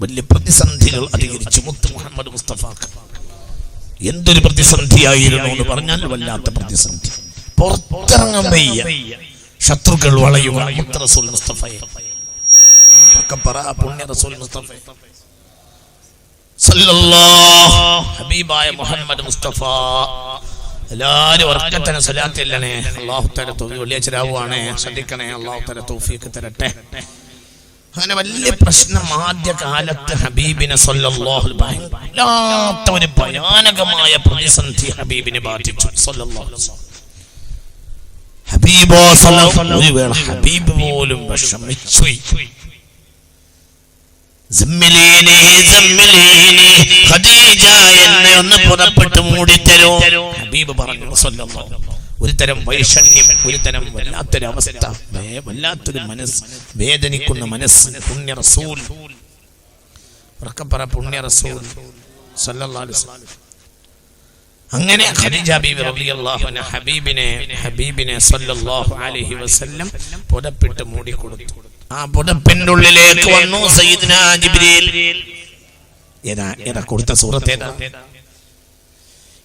വലിയ പ്രതിസന്ധികൾ അധികരിച്ചു. മുത്ത് മുഹമ്മദ് മുസ്തഫ എന്തൊരു പ്രതിസന്ധിയായിരുന്നു എന്ന് പറഞ്ഞാൽ വല്ലാത്ത പ്രതിസന്ധി. പുറത്തിറങ്ങാൻ വയ്യ. ശത്രുക്കൾ വളയുക. മുത്ത് റസൂൽ മുസ്തഫയെ. ഒക്കെ പറ പുണ്യ റസൂൽ മുസ്തഫ ഹബീബായ മുഹമ്മദ് മുസ്തഫ. എല്ലാരും ഉറക്കത്തന്നെ സ്വലാത്തില്ലണേ അള്ളാഹു തല തോന്നി വെള്ളിയാഴ്ച ശ്രദ്ധിക്കണേ. അള്ളാഹു തല തോഫിയൊക്കെ തരട്ടെ. അങ്ങനെ വലിയ പ്രശ്നം ആദ്യ കാലത്ത് ഹബീബിനെ വല്ലാത്ത ഒരു ഭയാനകമായ പ്രതിസന്ധി ഹബീബിനെ ബാധിച്ചു. ഹബീബോ ഹബീബ് പോലും വിഷമിച്ചു ഖദീജ എന്നെ ഒന്ന് പുറപ്പെട്ട് മൂടിത്തരൂ ഹബീബ് പറഞ്ഞു. ഒരു തരം വൈഷണ്യം ഒരു തരം വല്ലാത്തൊരു അവസ്ഥ വല്ലാത്തൊരു മനസ്സ് വേദനിക്കുന്ന മനസ്സ് പുണ്യ റസൂൽ. ഉറക്കപ്പറ പുണ്യ റസൂൽ. അങ്ങനെ ഖദീജ ഹബീബിനെ ഹബീബിനെ അലൈഹി വസല്ലം പുതപ്പിട്ട് മൂടി കൊടുത്തു ആ പുതപ്പിന്റെ ഉള്ളിലേക്ക് വന്നു സയ്യിദ്ന ജിബ്രീൽ. ഏതാ ഏതാ കൊടുത്ത സൂറത്ത് ഏതാ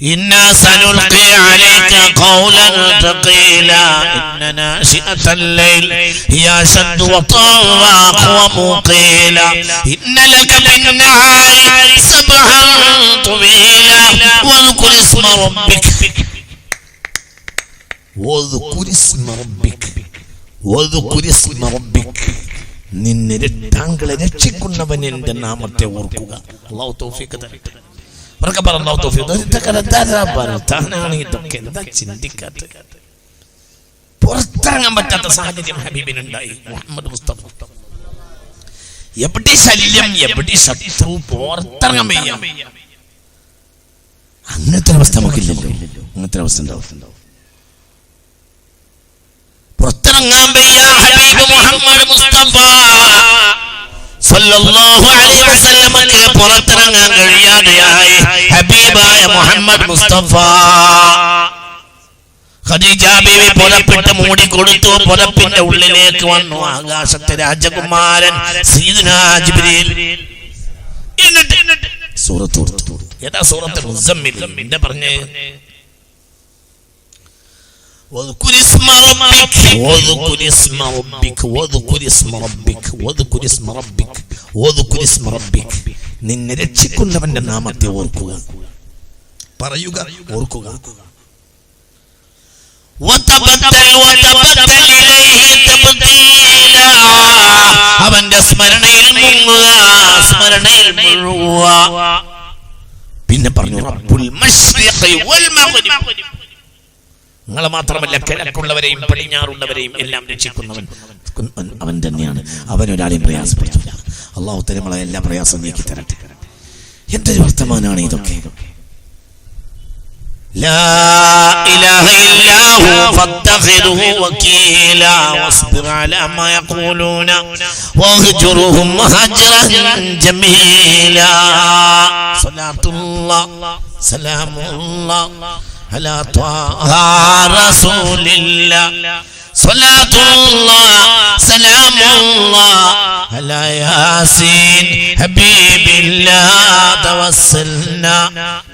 إنا سنلقي عليك قولا ثقيلا إن ناشئة الليل هي أشد وطاء ومقيلا إن لك بالنهار سبحا طويلا واذكر اسم ربك واذكر اسم ربك واذكر اسم ربك നിന്നെ ര- താങ്കളെ രക്ഷിക്കുന്നവൻ എന്റെ നാമത്തെ ഓർക്കുക അള്ളാഹു തൗഫീഖ് തരട്ടെ ഉറക്കെ പറ താനാണ് തൗഫീഖ് ഇതൊക്കെ എന്താ ഭർത്താനാണ് ഇതൊക്കെ എന്താ ചിന്തിക്കാത്ത പുറത്തിറങ്ങാൻ പറ്റാത്ത സാഹചര്യം ഹബീബിനുണ്ടായി മുഹമ്മദ് മുസ്തഫ എവിടെ ശല്യം എവിടെ ശത്രു പുറത്തിറങ്ങാൻ വയ്യ അങ്ങനത്തെ അവസ്ഥ നമുക്കില്ലല്ലോ അങ്ങനത്തെ അവസ്ഥ ഉണ്ടാവും പുറത്തിറങ്ങാൻ വയ്യ ഹബീബ് മുഹമ്മദ് മുസ്തഫ സല്ലല്ലാഹു അലൈഹി വസല്ലമക്ക് പുറത്തിറങ്ങാൻ കഴിയാതെയായി ഹബീബായ മുഹമ്മദ് മുസ്തഫ ഖദീജ ബീവി പുറപ്പെട്ട് മൂടി കൊടുത്തു പുറപ്പിന്റെ ഉള്ളിലേക്ക് വന്നു ആകാശത്തെ രാജകുമാരൻ സീദുനാ ജിബ്രീൽ എന്നിട്ട് സൂറത്ത് കൊടുത്തു ഏതാ സൂറത്ത് മുസമ്മിൽ എന്താ പറഞ്ഞേ واذكر اسم ربك واذكر اسم ربك واذكر اسم ربك واذكر اسم ربك واذكر اسم ربك നിന്നെ രക്ഷിക്കുന്നവന്റെ നാമത്തെ ഓർക്കുക പറയുക ഓർക്കുക. അവന്റെ സ്മരണയിൽ സ്മരണയിൽ പിന്നെ പറഞ്ഞു റബ്ബുൽ വൽ നിങ്ങളെ മാത്രമല്ല കിഴക്കുള്ളവരെയും പടിഞ്ഞാറുള്ളവരെയും എല്ലാം രക്ഷിക്കുന്നവൻ. അവൻ തന്നെയാണ്. അവനൊരാളെയും പ്രയാസപ്പെടുത്തില്ല അള്ളാഹു തരമുള്ള എല്ലാ പ്രയാസം നീക്കി തരട്ടെ എന്തൊരു വർത്തമാനാണ് ഇതൊക്കെ. لا إله إلا هو فاتخذه وكيلا واصبر على ما يقولون واهجرهم هجرا جميلا صلاة الله سلام الله على طه رسول الله صلاة الله سلام الله على ياسين حبيب الله توسلنا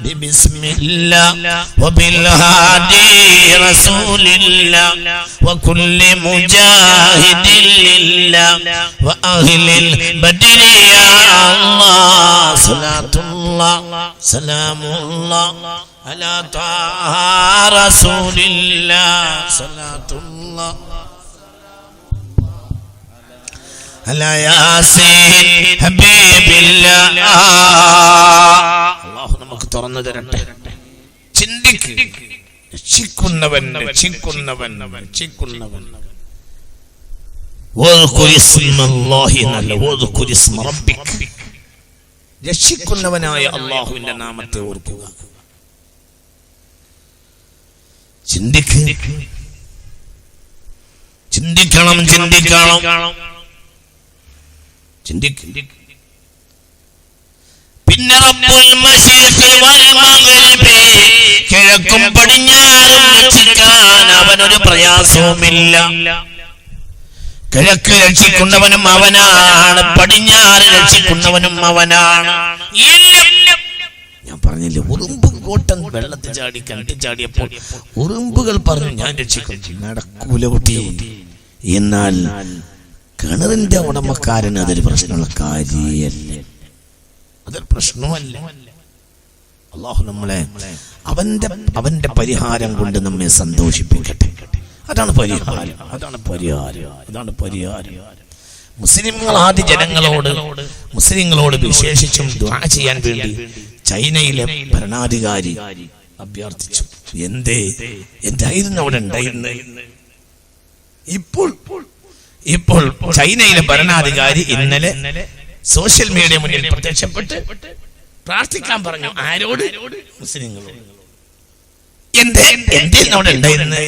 ببسم الله وبالهادي رسول الله وكل مجاهد لله وأهل البدر يا الله. صلاة الله سلام الله على طه رسول الله. صلاة الله على ياسين حبيب الله അള്ളാഹു നമുക്ക് തുറന്നു തരട്ടെ ചിന്തിക്ക് രക്ഷിക്കുന്നവൻ രക്ഷിക്കുന്നവൻ രക്ഷിക്കുന്നവൻ واذكر اسم الله എന്നല്ല واذكر اسم ربك രക്ഷിക്കുന്നവനായ അള്ളാഹുവിന്റെ നാമത്തെ ഓർക്കുക ചിന്തിക്ക് ചിന്തിക്കണം ചിന്തിക്കണം. ചിന്തിക്കും. പിന്നെ കിഴക്കും പടിഞ്ഞാറും രക്ഷിക്കാൻ അവനൊരു പ്രയാസവുമില്ല. കിഴക്ക് രക്ഷിക്കുന്നവനും അവനാണ് പടിഞ്ഞാറ് രക്ഷിക്കുന്നവനും അവനാണ്. ഞാൻ പറഞ്ഞില്ലേ ഉറുമ്പും കോട്ടൻ വെള്ളത്തിൽ ചാടി കണ്ടി ചാടിയപ്പോൾ ഉറുമ്പുകൾ പറഞ്ഞു ഞാൻ രക്ഷിക്കും നടക്കൂല കുട്ടി. എന്നാൽ കിണറിന്റെ ഉടമക്കാരൻ അതൊരു പ്രശ്നമുള്ള കാര്യമല്ല. അതൊരു പ്രശ്നമല്ല അള്ളാഹു നമ്മളെ അവന്റെ അവന്റെ പരിഹാരം കൊണ്ട് നമ്മെ സന്തോഷിപ്പിക്കട്ടെ. അതാണ് പരിഹാരം. അതാണ് പരിഹാരം. അതാണ് പരിഹാരം. മുസ്ലിങ്ങൾ ആദ്യ ജനങ്ങളോട് മുസ്ലിങ്ങളോട് വിശേഷിച്ചും ദുആ ചെയ്യാൻ വേണ്ടി ചൈനയിലെ ഭരണാധികാരി അഭ്യർത്ഥിച്ചു. എന്തേ? എന്തായിരുന്നു അവിടെ ഉണ്ടായിരുന്നത്? ഇപ്പോൾ ഇപ്പോൾ ചൈനയിലെ ഭരണാധികാരി ഇന്നലെ സോഷ്യൽ മീഡിയ മുന്നിൽ പ്രത്യക്ഷപ്പെട്ട് പ്രാർത്ഥിക്കാൻ പറഞ്ഞു ആരോട്? മുസ്ലിങ്ങളോട്. എന്തേ? എന്റെ അവിടെ ഉണ്ടായിരുന്നത്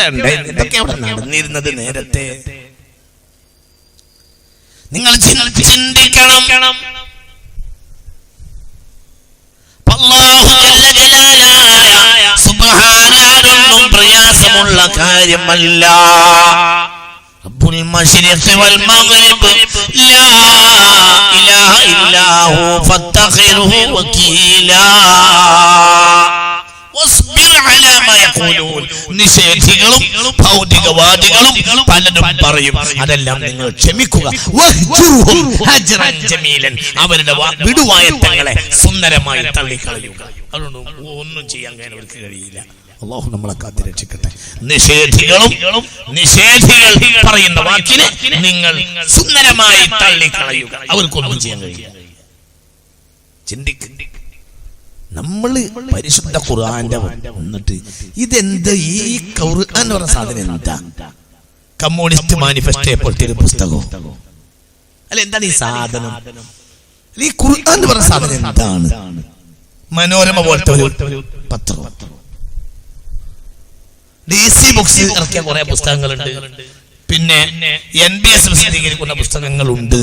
അവിടെ ഉണ്ടായിരുന്നത് എന്തൊക്കെ അവിടെ നടന്നിരുന്നത് നേരത്തെ? നിങ്ങൾ ചിന്ത- ചിന്തിക്കണം. അല്ലാഹു ജല്ല ജലാലായ മാ കാര്യമല്ല നിഷേധികളും ഭൗതികവാദികളും പലരും പറയും അതെല്ലാം നിങ്ങൾ ക്ഷമിക്കുക. അവരുടെ വിടുവായത്തങ്ങളെ സുന്ദരമായി തള്ളിക്കളയുക. അതുകൊണ്ട് ഒന്നും ചെയ്യാൻ കഴിയില്ല. അള്ളാഹു നമ്മളെ കാത്തി രക്ഷിക്കട്ടെ. നിഷേധികളും നിഷേധികൾ പറയുന്ന വാക്കിനെ നിങ്ങൾ സുന്ദരമായി തള്ളിക്കളയുക. അവർക്കൊന്നും ചെയ്യാൻ കഴിയില്ല. ചിന്തിക്കുക നമ്മൾ പരിശുദ്ധ ഖുർആന്റെ വന്നിട്ട് ഇതെന്ത് ഈ ഖുർആൻ എന്ന് പറഞ്ഞ സാധനം എന്താ? കമ്മ്യൂണിസ്റ്റ് മാനിഫെസ്റ്റോ പോലത്തെ ഒരു പുസ്തകവും അല്ല എന്താണ് ഈ സാധനം? ഈ ഖുർആൻ എന്ന് പറഞ്ഞ സാധനം എന്താണ്? മനോരമ പോലത്തെ ഒരു പത്രം? ഡി സി ബുക്സ് ഇറക്കിയ കുറെ പുസ്തകങ്ങളുണ്ട്. പിന്നെ എൻ ബി എസ് പ്രസിദ്ധീകരിക്കുന്ന പുസ്തകങ്ങളുണ്ട്.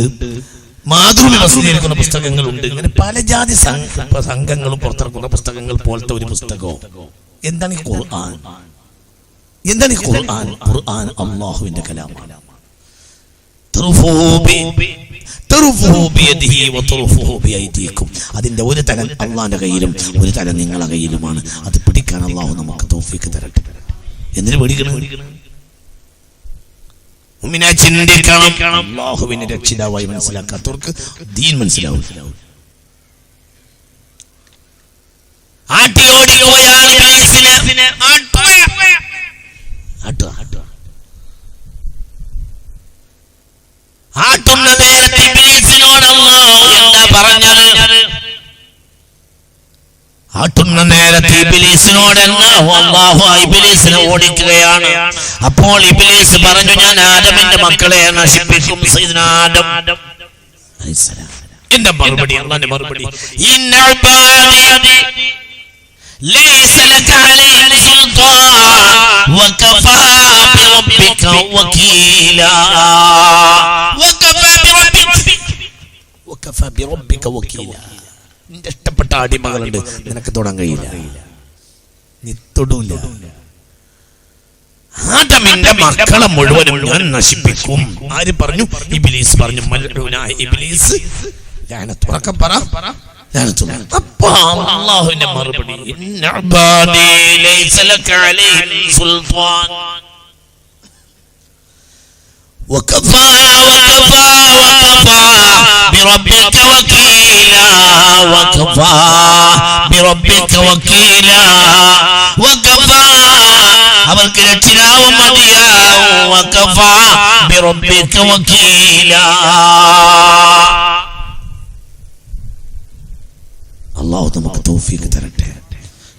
മാതൃഭൂമി പ്രസിദ്ധീകരിക്കുന്ന പുസ്തകങ്ങളുണ്ട്. ഇങ്ങനെ പല ജാതി സംഘ- സംഘങ്ങളും പുറത്തിറക്കുന്ന പുസ്തകങ്ങൾ പോലത്തെ ഒരു പുസ്തകവും എന്താണ് ഈ ഖുർആൻ? എന്താണ് ഈ ഖുർആൻ? ഖുർആൻ? അള്ളാഹുവിന്റെ കലാമാണ്. അതിന്റെ ഒരു തലം അള്ളാന്റെ കയ്യിലും ഒരു തലം നിങ്ങളുടെ കയ്യിലുമാണ്. അത് പിടിക്കാൻ അള്ളാഹു നമുക്ക് തോഫിക്ക് തരട്ടെ. എന്തിനു പേടിക്കണം മുഅ്മിനെ ചിന്തിക്കണം അള്ളാഹുവിനെ രക്ഷിതാവായി മനസ്സിലാക്കാത്തവർക്ക് ദീൻ മനസ്സിലാവും ആട്ടിയോടി ഓടിക്കുകയാണ് ഇബ്ലീസിനെ. ആട്ടുക. ആട്ടുന്ന നേരത്തെ ഇബിലീസിനോട് ഇബിലീസിനെ ഓടിക്കുകയാണ്. അപ്പോൾ ഇബിലീസ് പറഞ്ഞു ഞാൻ ആദമിന്റെ മക്കളെ നശിപ്പിക്കും ആദം. എന്റെ മറുപടി അള്ളാന്റെ മറുപടി. ഇന്ന അടിമകളുണ്ട് നിനക്ക് തൊടാൻ കഴിയില്ല. നീ തൊടൂല. ആദമിന്റെ മക്കളെ മുഴുവനും ഞാൻ നശിപ്പിക്കും. ആര് പറഞ്ഞു? ഇബിലീസ് പറഞ്ഞു. ഇബിലീസ്. ഉറക്കം പറ. അപ്പൊ അള്ളാഹുവിന്റെ മറുപടി. وكفى وكفى وكفى بربك وكيلا وكفى بربك وكيلا وكفى അവർക്ക് രക്ഷിതാവും മതിയാവും وكفى بربك وكيلا അള്ളാഹു നമുക്ക് തൗഫീഖ് തരട്ടെ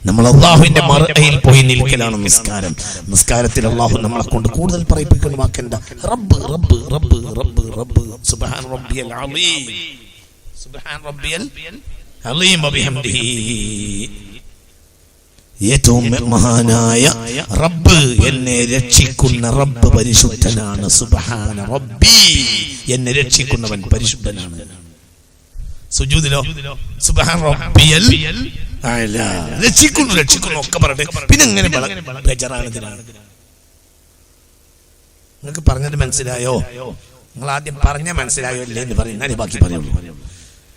നമ്മൾ അള്ളാഹുവിന്റെ മറയിൽ പോയി നിൽക്കലാണ് നിസ്കാരം. നിസ്കാരത്തിൽ അള്ളാഹു നമ്മളെ കൊണ്ട് കൂടുതൽ പറയിപ്പിക്കുന്ന വാക്കെന്താ റബ്ബ് റബ്ബ് റബ്ബ് റബ്ബ് റബ്ബ്. സുബ്ഹാൻ റബ്ബിയൽ അലീം. സുബ്ഹാൻ റബ്ബിയൽ അലീം. വബിഹംദിഹി. ഏറ്റവും മഹാനായ റബ്ബ് എന്നെ രക്ഷിക്കുന്ന റബ്ബ് പരിശുദ്ധനാണ്. സുബ്ഹാന റബ്ബി. എന്നെ രക്ഷിക്കുന്നവൻ പരിശുദ്ധനാണ്. സുജൂദിലോ സുബ്ഹാന റബ്ബിയൽ. രക്ഷിക്കുന്നു രക്ഷിക്കുന്നു ഒക്കെ പറഞ്ഞിട്ട് പിന്നെ എങ്ങനെ നിങ്ങൾക്ക് പറഞ്ഞത് മനസ്സിലായോ? നിങ്ങൾ ആദ്യം പറഞ്ഞ മനസ്സിലായോ ഇല്ലേ എന്ന് പറയും. ഞാൻ ബാക്കി പറയുള്ളൂ.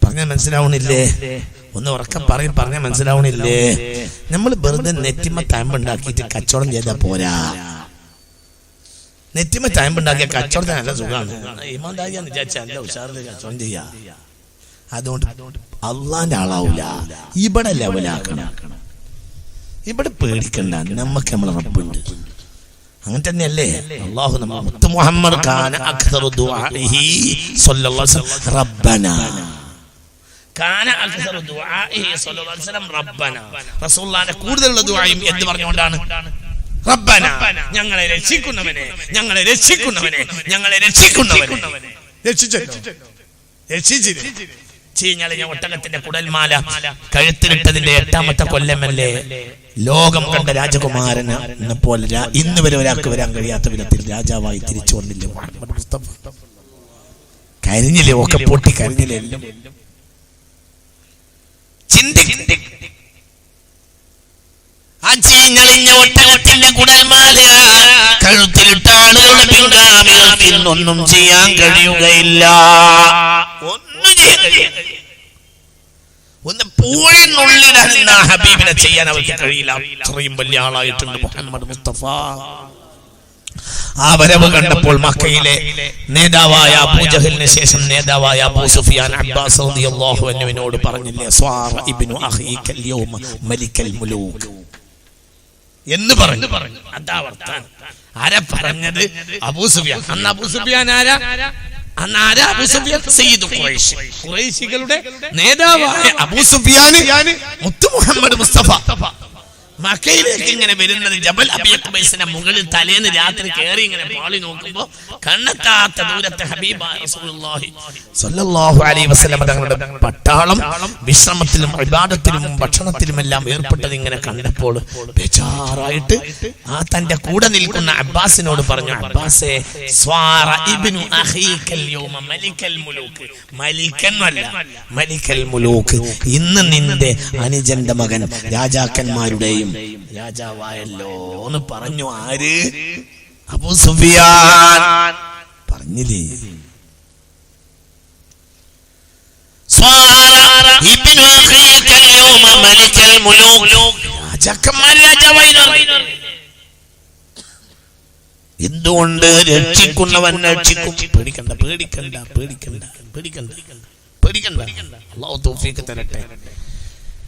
പറഞ്ഞ മനസ്സിലാവണില്ലേ? ഒന്ന് ഉറക്കം പറയും പറഞ്ഞ മനസ്സിലാവണില്ലേ? നമ്മൾ വെറുതെ നെറ്റിമ തയമ്പുണ്ടാക്കിട്ട് കച്ചവടം ചെയ്താൽ പോരാ. നെറ്റിമ തയമ്പുണ്ടാക്കിയ കച്ചവടത്തിന് നല്ല സുഖമാണ് ഇമാണ്ടാക്കിയാന്ന് വിചാരിച്ചാൽ നല്ല ഉഷാറിൽ കച്ചവടം ചെയ്യാ. അതുകൊണ്ട് അള്ളാന്റെ ആളാവൂല. ഇവിടെ ലെവലാക്കണം ഇവിടെ പേടിക്കണ്ട. നമ്മക്ക് നമ്മളെ റബ്ബുണ്ട്. അങ്ങനെ തന്നെയല്ലേ? മുഹമ്മദ് അക്സറു ദുആഇഹി അക്തറു ദുആഇഹി അലൈഹി കൂടുതലുള്ള പറഞ്ഞുകൊണ്ടാണ്? ഞങ്ങളെ രക്ഷിക്കുന്നവനെ. ഞങ്ങളെ രക്ഷിക്കുന്നവനെ. ഞങ്ങളെ രക്ഷിക്കുന്നവനെ. രക്ഷിച്ചു? ചീഞ്ഞളിഞ്ഞ ഒട്ടകത്തിന്റെ കുടൽമാല കഴുത്തിലിട്ടതിന്റെ എട്ടാമത്തെ കൊല്ലമല്ലേ? ലോകം കണ്ട രാജകുമാരന് പോലെ ഇന്ന് വരെ ഒരാൾക്ക് വരാൻ കഴിയാത്ത വിധത്തിൽ രാജാവായി തിരിച്ചു വന്നില്ലേ? മുഹമ്മദ് മുസ്തഫ കരിഞ്ഞില്ലേ? ഒക്കെ പൊട്ടി കരിഞ്ഞില്ലേ? ചീഞ്ഞളിഞ്ഞ ഒട്ടകത്തിന്റെ കുടൽമാല കഴുത്തിലിട്ട ആളുകളുടെ പിൻഗാമികൾക്ക് ഇന്നൊന്നും ചെയ്യാൻ കഴിയുകയില്ല. ഒന്നും ചെയ്യാൻ കഴിയില്ല. ഒന്ന് പൂഴിനുള്ളിടന്ന ഹബീബിനെ ചെയ്യാൻ അവർക്ക് കഴിയില്ല. അത്രയും വലിയ ആളായിട്ടുണ്ട് മുഹമ്മദ് മുസ്തഫ. ആ വരവ് കണ്ടപ്പോൾ മക്കയിലെ നേതാവായ അബൂജഹലിന് ശേഷം നേതാവായ അബൂ സുഫിയാൻ അബ്ബാസ് റളിയല്ലാഹു അൻഹുവിനോട് പറഞ്ഞില്ലേ സ്വാറ ഇബ്നു അഖീകൽ യൗമ മലിക്കൽ മുലൂക് എന്ന് പറഞ്ഞു. അതാ വർത്താനം. ആരാ പറഞ്ഞത്? അബൂ സുഫിയാൻ. അന്ന് അബൂ സുഫിയാൻ ആരാ? അന്ന് ആരാ അബൂ സുഫിയാൻ? സയ്യിദ് ഖുറൈശ്. ഖുറൈശികളുടെ നേതാവായ അബൂ സുഫിയാൻ മുത്തു മുഹമ്മദ് മുസ്തഫ. മക്കയിലേക്ക് ഇങ്ങനെ വരുന്നത് ജബൽ അബിയക്കുബൈസിന്റെ മുകളിൽ തലേന്ന് രാത്രി കയറി ഇങ്ങനെ പാളി നോക്കുമ്പോ കണ്ണെത്താത്ത ദൂരത്തെ തങ്ങളുടെ പട്ടാളം വിശ്രമത്തിലും ഇബാദത്തിലും ഭക്ഷണത്തിലും എല്ലാം ഏർപ്പെട്ടത് ഇങ്ങനെ കണ്ടപ്പോൾ ബേജാറായിട്ട് ആ തന്റെ കൂടെ നിൽക്കുന്ന അബ്ബാസിനോട് പറഞ്ഞു അബ്ബാസേ മലിക്കൽ മുലൂക്ക്. ഇന്ന് നിന്റെ അനുജന്റെ മകൻ രാജാക്കന്മാരുടെയും രാജാവായല്ലോ എന്ന് പറഞ്ഞു ആര്? അബൂ സുഫിയാൻ. പറഞ്ഞില്ലേ? എന്തുകൊണ്ട് രക്ഷിക്കുന്നവൻ രക്ഷിക്കും? പേടിക്കണ്ട പേടിക്കണ്ട പേടിക്കണ്ട പേടിക്കണ്ട പേടിക്കണ്ട. അള്ളാഹു തൗഫീഖ് തരട്ടെ.